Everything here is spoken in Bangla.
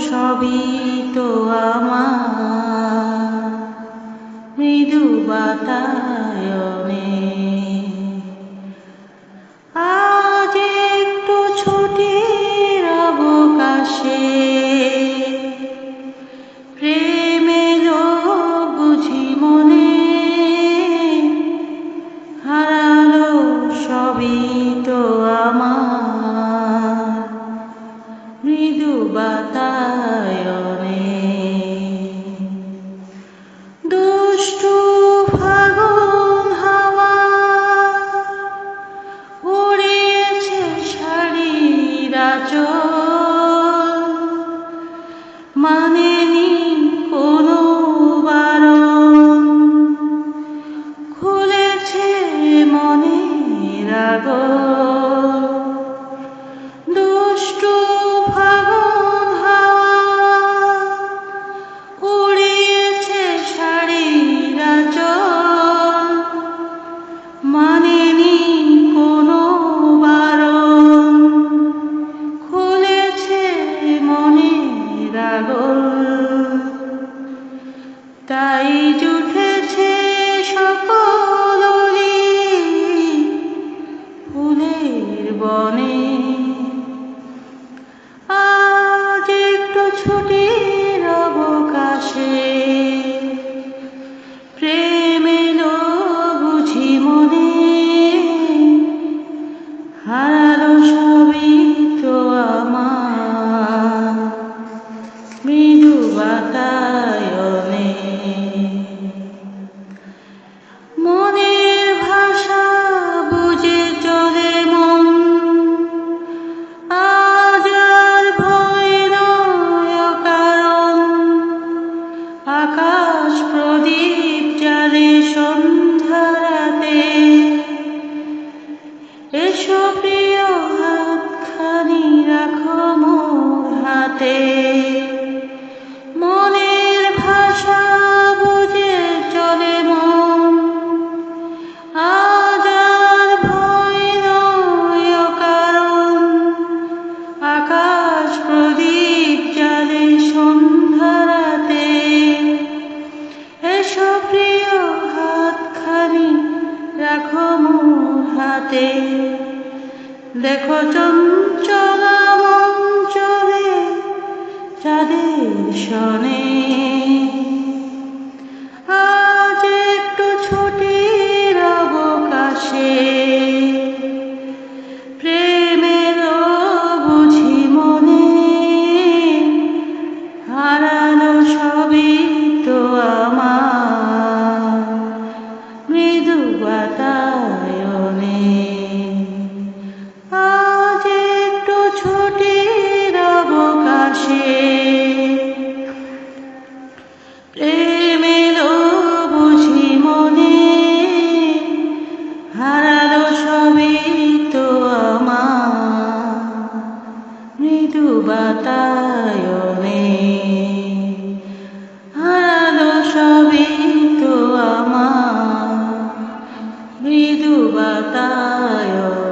সবই তো আমার। মৃদু বাতায়নে বাতায়নে। দুষ্টু ফাগুন হাওয়া উড়িয়েছে শাড়ির রাজ মানেনি মনের তাই জুটেছে সকল ফুলের বনে। আজ একটু ছুটির হাতে মনের ভাষা বুঝে চলে মন। আজ ভয় নয় কারণ, আকাশ প্রদীপ জালে সন্ধ্যা রাতে। এসো প্রিয় হাতখানি, রাখো মোর হাতে। দেখো চঞ্চলা শনে আজ একটু ছুটির অবকাশে। প্রেমের বুঝি মনে হারানো সবই তো আমার। মৃদু বাতায়নে। বাতায়নে হারালো সবই তো আমার মৃদু বাতায়নে।